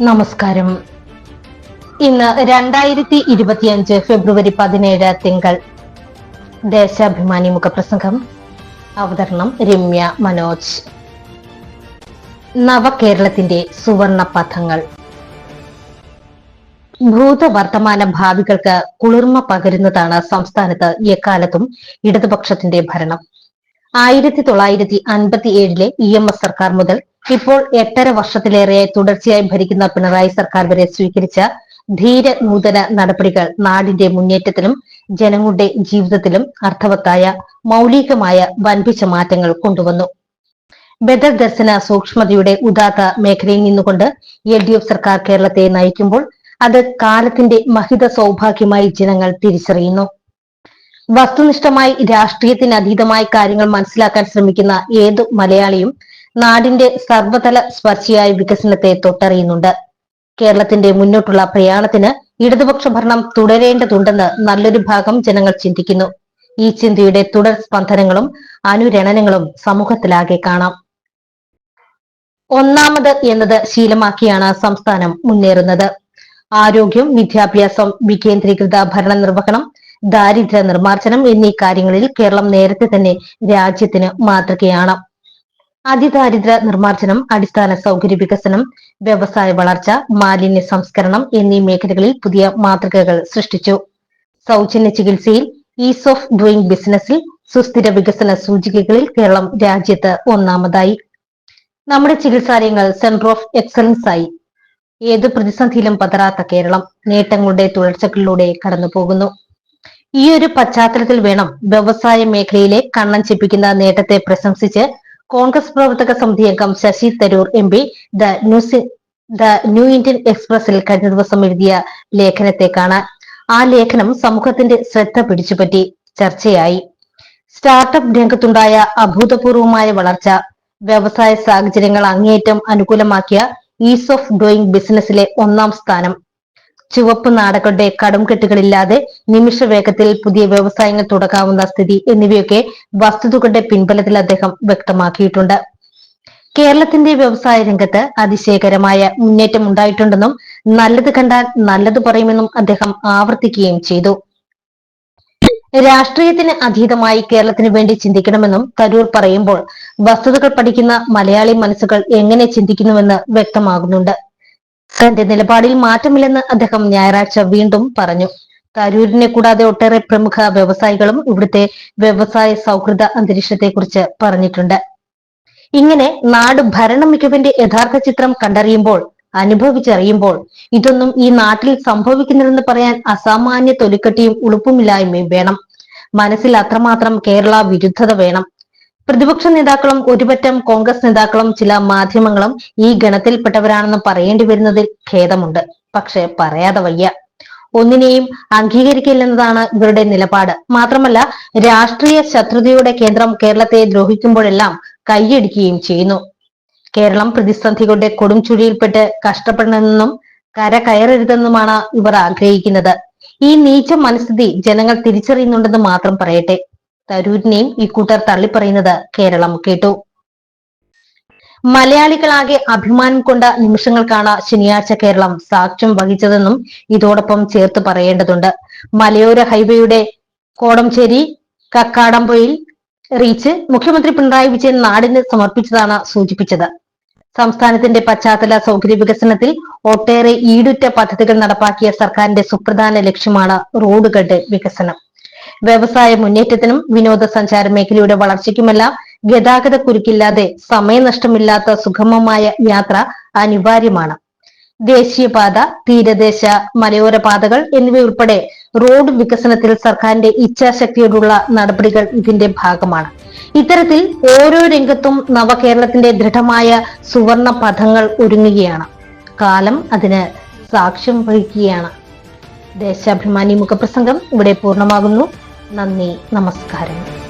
നമസ്കാരം. ഇന്ന് രണ്ടായിരത്തി ഇരുപത്തിയഞ്ച് ഫെബ്രുവരി പതിനേഴ് തിങ്കൾ. ദേശാഭിമാനി മുഖപ്രസംഗം. അവതരണം രമ്യ മനോജ്. നവകേരളത്തിന്റെ സുവർണ പഥങ്ങൾ ഭൂതവർത്തമാന ഭാവികൾക്ക് കുളിർമ പകരുന്നതാണ് സംസ്ഥാനത്ത് എക്കാലത്തും ഇടതുപക്ഷത്തിന്റെ ഭരണം. ആയിരത്തി തൊള്ളായിരത്തി അൻപത്തി ഏഴിലെ ഇ എം എസ് സർക്കാർ മുതൽ ഇപ്പോൾ എട്ടര വർഷത്തിലേറെയായി തുടർച്ചയായി ഭരിക്കുന്ന പിണറായി സർക്കാർ വരെ സ്വീകരിച്ച ധീര നൂതന നടപടികൾ നാടിന്റെ മുന്നേറ്റത്തിലും ജനങ്ങളുടെ ജീവിതത്തിലും അർത്ഥവത്തായ മൗലികമായ വൻപിച്ച മാറ്റങ്ങൾ കൊണ്ടുവന്നു. ബദർ ദർശന സൂക്ഷ്മതയുടെ ഉദാത്ത മേഖലയിൽ നിന്നുകൊണ്ട് എൽ ഡി എഫ് സർക്കാർ കേരളത്തെ നയിക്കുമ്പോൾ അത് കാലത്തിന്റെ മഹിത സൗഭാഗ്യമായി ജനങ്ങൾ തിരിച്ചറിയുന്നു. വസ്തുനിഷ്ഠമായി രാഷ്ട്രീയത്തിന് അതീതമായ കാര്യങ്ങൾ മനസ്സിലാക്കാൻ ശ്രമിക്കുന്ന ഏതു മലയാളിയും നാടിന്റെ സർവതല സ്പർശിയായ വികസനത്തെ തൊട്ടറിയുന്നുണ്ട്. കേരളത്തിന്റെ മുന്നോട്ടുള്ള പ്രയാണത്തിന് ഇടതുപക്ഷ ഭരണം തുടരേണ്ടതുണ്ടെന്ന് നല്ലൊരു ഭാഗം ജനങ്ങൾ ചിന്തിക്കുന്നു. ഈ ചിന്തയുടെ തുടർ സ്പന്ദനങ്ങളും അനുരണനങ്ങളും സമൂഹത്തിലാകെ കാണാം. ഒന്നാമത് എന്നത് ശീലമാക്കിയാണ് സംസ്ഥാനം മുന്നേറുന്നത്. ആരോഗ്യം വിദ്യാഭ്യാസം വികേന്ദ്രീകൃത ഭരണ നിർവഹണം ദാരിദ്ര്യ നിർമ്മാർജനം എന്നീ കാര്യങ്ങളിൽ കേരളം നേരത്തെ തന്നെ രാജ്യത്തിന് മാതൃകയാണ്. അതിദാരിദ്ര്യ നിർമ്മാർജനം അടിസ്ഥാന സൗകര്യ വികസനം വ്യവസായ വളർച്ച മാലിന്യ സംസ്കരണം എന്നീ മേഖലകളിൽ പുതിയ മാതൃകകൾ സൃഷ്ടിച്ചു. സൗജന്യ ചികിത്സയിൽ ഈസ് ഓഫ് ഡൂയിങ് ബിസിനസ്സിൽ സുസ്ഥിര വികസന സൂചികകളിൽ കേരളം രാജ്യത്ത് ഒന്നാമതായി. നമ്മുടെ ചികിത്സാലയങ്ങൾ സെന്റർ ഓഫ് എക്സലൻസ് ആയി. ഏത് പ്രതിസന്ധിയിലും പതറാത്ത കേരളം നേട്ടങ്ങളുടെ തുടർച്ചകളിലൂടെ കടന്നു പോകുന്നു ഈ ഒരു പശ്ചാത്തലത്തിൽ വേണം വ്യവസായ മേഖലയിലെ കണ്ണൻ ചെപ്പിക്കുന്ന നേട്ടത്തെ പ്രശംസിച്ച് കോൺഗ്രസ് പ്രവർത്തക സമിതി അംഗം Shashi Tharoor M P the news the new Indian എക്സ്പ്രസിൽ കഴിഞ്ഞ ദിവസം എഴുതിയ ലേഖനത്തെ ആ ലേഖനം സമൂഹത്തിന്റെ ശ്രദ്ധ പിടിച്ചുപറ്റി ചർച്ചയായി. സ്റ്റാർട്ടപ്പ് രംഗത്തുണ്ടായ അഭൂതപൂർവമായ വളർച്ച വ്യവസായ സാഹചര്യങ്ങൾ അങ്ങേയറ്റം അനുകൂലമാക്കിയ ഈസ് ഓഫ് ഡൂയിങ് ബിസിനസ്സിലെ ഒന്നാം സ്ഥാനം. ചുവപ്പ് നാടകളുടെ കടും കെട്ടുകളില്ലാതെ നിമിഷ വേഗത്തിൽ പുതിയ വ്യവസായങ്ങൾ തുടങ്ങാവുന്ന സ്ഥിതി എന്നിവയൊക്കെ വസ്തുതകളുടെ പിൻബലത്തിൽ അദ്ദേഹം വ്യക്തമാക്കിയിട്ടുണ്ട്. കേരളത്തിന്റെ വ്യവസായ രംഗത്ത് അതിശയകരമായ മുന്നേറ്റം ഉണ്ടായിട്ടുണ്ടെന്നും നല്ലത് കണ്ടാൽ നല്ലത് പറയുമെന്നും അദ്ദേഹം ആവർത്തിക്കുകയും ചെയ്തു. രാഷ്ട്രീയത്തിന് അതീതമായി കേരളത്തിന് വേണ്ടി ചിന്തിക്കണമെന്നും തരൂർ പറയുമ്പോൾ വസ്തുതകൾ പഠിക്കുന്ന മലയാളി മനസ്സുകൾ എങ്ങനെ ചിന്തിക്കുന്നുവെന്ന് വ്യക്തമാകുന്നുണ്ട്. തന്റെ നിലപാടിൽ മാറ്റമില്ലെന്ന് അദ്ദേഹം ഞായറാഴ്ച വീണ്ടും പറഞ്ഞു. തരൂരിനെ കൂടാതെ ഒട്ടേറെ പ്രമുഖ വ്യവസായികളും ഇവിടുത്തെ വ്യവസായ സൗഹൃദ അന്തരീക്ഷത്തെ കുറിച്ച് പറഞ്ഞിട്ടുണ്ട്. ഇങ്ങനെ നാട് ഭരണ മികവിന്റെ യഥാർത്ഥ ചിത്രം കണ്ടറിയുമ്പോൾ അനുഭവിച്ചറിയുമ്പോൾ ഇതൊന്നും ഈ നാട്ടിൽ സംഭവിക്കുന്നില്ലെന്ന് പറയാൻ അസാമാന്യ തൊലിക്കട്ടിയും ഉളുപ്പുമില്ലായ്മയും വേണം. മനസ്സിൽ അത്രമാത്രം കേരള വിരുദ്ധത വേണം. പ്രതിപക്ഷ നേതാക്കളും ഒരുപറ്റം കോൺഗ്രസ് നേതാക്കളും ചില മാധ്യമങ്ങളും ഈ ഗണത്തിൽപ്പെട്ടവരാണെന്ന് പറയേണ്ടി വരുന്നതിൽ ഖേദമുണ്ട്. പക്ഷെ പറയാതെ വയ്യ. ഒന്നിനെയും അംഗീകരിക്കില്ലെന്നതാണ് ഇവരുടെ നിലപാട്. മാത്രമല്ല രാഷ്ട്രീയ ശത്രുതയുടെ കേന്ദ്രം കേരളത്തെ ദ്രോഹിക്കുമ്പോഴെല്ലാം കൈയടിക്കുകയും ചെയ്യുന്നു. കേരളം പ്രതിസന്ധികളുടെ കൊടും ചുഴിയിൽപ്പെട്ട് കഷ്ടപ്പെടണമെന്നും കര കയറരുതെന്നുമാണ് ഇവർ ആഗ്രഹിക്കുന്നത്. ഈ നീച്ച മനസ്ഥിതി ജനങ്ങൾ തിരിച്ചറിയുന്നുണ്ടെന്ന് മാത്രം പറയട്ടെ. തരൂരിനെയും ഇക്കൂട്ടർ തള്ളിപ്പറയുന്നത് കേരളം കേട്ടു. മലയാളികളാകെ അഭിമാനം കൊണ്ട നിമിഷങ്ങൾക്കാണ് ശനിയാഴ്ച കേരളം സാക്ഷ്യം വഹിച്ചതെന്നും ഇതോടൊപ്പം ചേർത്ത് പറയേണ്ടതുണ്ട്. മലയോര ഹൈവേയുടെ കോടംചേരി കക്കാടംപൊയിൽ റീച്ച് മുഖ്യമന്ത്രി പിണറായി വിജയൻ നാടിന് സമർപ്പിച്ചതാണ് സൂചിപ്പിച്ചത്. സംസ്ഥാനത്തിന്റെ പശ്ചാത്തല സൗകര്യ വികസനത്തിൽ ഒട്ടേറെ ഈടുറ്റ പദ്ധതികൾ നടപ്പാക്കിയ സർക്കാരിന്റെ സുപ്രധാന ലക്ഷ്യമാണ് റോഡുകളുടെ വികസനം. വ്യവസായ മുന്നേറ്റത്തിനും വിനോദസഞ്ചാര മേഖലയുടെ വളർച്ചയ്ക്കുമെല്ലാം ഗതാഗത കുരുക്കില്ലാതെ സമയനഷ്ടമില്ലാത്ത സുഗമമായ യാത്ര അനിവാര്യമാണ്. ദേശീയപാത തീരദേശ മലയോര പാതകൾ എന്നിവയുൾപ്പെടെ റോഡ് വികസനത്തിൽ സർക്കാരിന്റെ ഇച്ഛാശക്തിയോടുള്ള നടപടികൾ ഇതിന്റെ ഭാഗമാണ്. ഇത്തരത്തിൽ ഓരോ രംഗത്തും നവകേരളത്തിന്റെ ദൃഢമായ സുവർണ പഥങ്ങൾ ഒരുങ്ങുകയാണ്. കാലം അതിന് സാക്ഷ്യം വഹിക്കുകയാണ്. ദേശാഭിമാനി മുഖപ്രസംഗം ഇവിടെ പൂർണമാകുന്നു. നന്ദി നമസ്കാരം.